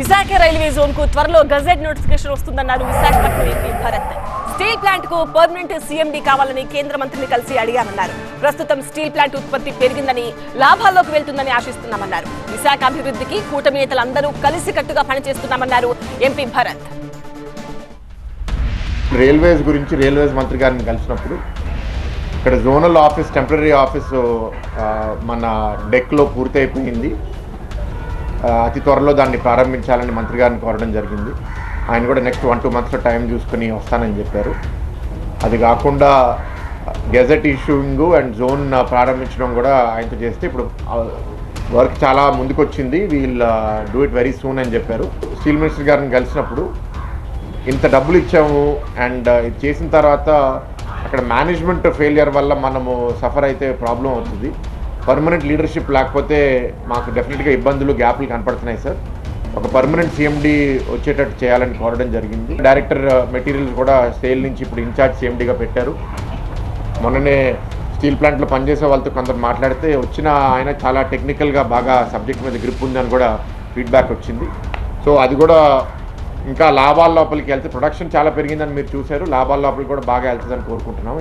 Visakha railway జోన్కు త్వరలో gazette notification వస్తుందన్నారు Visakhapatnam MP Bharat. Steel ప్లాంట్కు పర్మనెంట్ సీఎండీ కావాలని కేంద్ర మంత్రిని కలిసి అడిగామన్నారు ప్రస్తుతం స్టీల్ ప్లాంట్ ఉత్పత్తి పెరిగిందని లాభాల్లోకి వెళ్తుందని ఆశిస్తున్నామన్నారు. విశాఖ అభివృద్ధికి కూటమి నేతలందరూ కలిసికట్టుగా పనిచేస్తున్నామన్నారు ఎంపీ భరత్. రైల్వేస్ గురించి రైల్వేస్ మంత్రి గారిని కలిసినప్పుడు ఇక్కడ జోనల్ ఆఫీస్ టెంపరీ ఆఫీసు మన డెక్లో పూర్తయిపోయింది. అతి త్వరలో దాన్ని ప్రారంభించాలని మంత్రి గారిని కోరడం జరిగింది. ఆయన కూడా నెక్స్ట్ వన్ టూ మంత్స్లో టైం చూసుకుని వస్తానని చెప్పారు. అది కాకుండా గెజెట్ ఇష్యూయింగ్ అండ్ జోన్ ప్రారంభించడం కూడా ఆయనతో చేస్తే ఇప్పుడు వర్క్ చాలా ముందుకొచ్చింది. We'll do it very soon అని చెప్పారు. స్టీల్ మినిస్టర్ గారిని కలిసినప్పుడు ఇంత డబ్బులు ఇచ్చాము అండ్ ఇది చేసిన తర్వాత అక్కడ మేనేజ్మెంట్ ఫెయిలియర్ వల్ల మనము సఫర్ అయితే ప్రాబ్లం అవుతుంది. పర్మనెంట్ లీడర్షిప్ లేకపోతే మాకు డెఫినెట్గా ఇబ్బందులు గ్యాప్లు కనపడుతున్నాయి సార్ ఒక పర్మనెంట్ సీఎండి వచ్చేటట్టు చేయాలని కోరడం జరిగింది. డైరెక్టర్ మెటీరియల్స్ uh, కూడా సేల్ నుంచి ఇప్పుడు ఇన్ఛార్జ్ సీఎండిగా పెట్టారు. మొన్ననే స్టీల్ ప్లాంట్లో పనిచేసే వాళ్ళతో కొందరు మాట్లాడితే వచ్చిన ఆయన చాలా టెక్నికల్గా బాగా సబ్జెక్ట్ మీద గ్రిప్ ఉందని కూడా ఫీడ్బ్యాక్ వచ్చింది. సో అది కూడా ఇంకా లాభాల లోపలికి వెళ్తే ప్రొడక్షన్ చాలా పెరిగిందని మీరు చూశారు. లాభాల లోపలికి కూడా బాగా వెళ్తుందని కోరుకుంటున్నాము.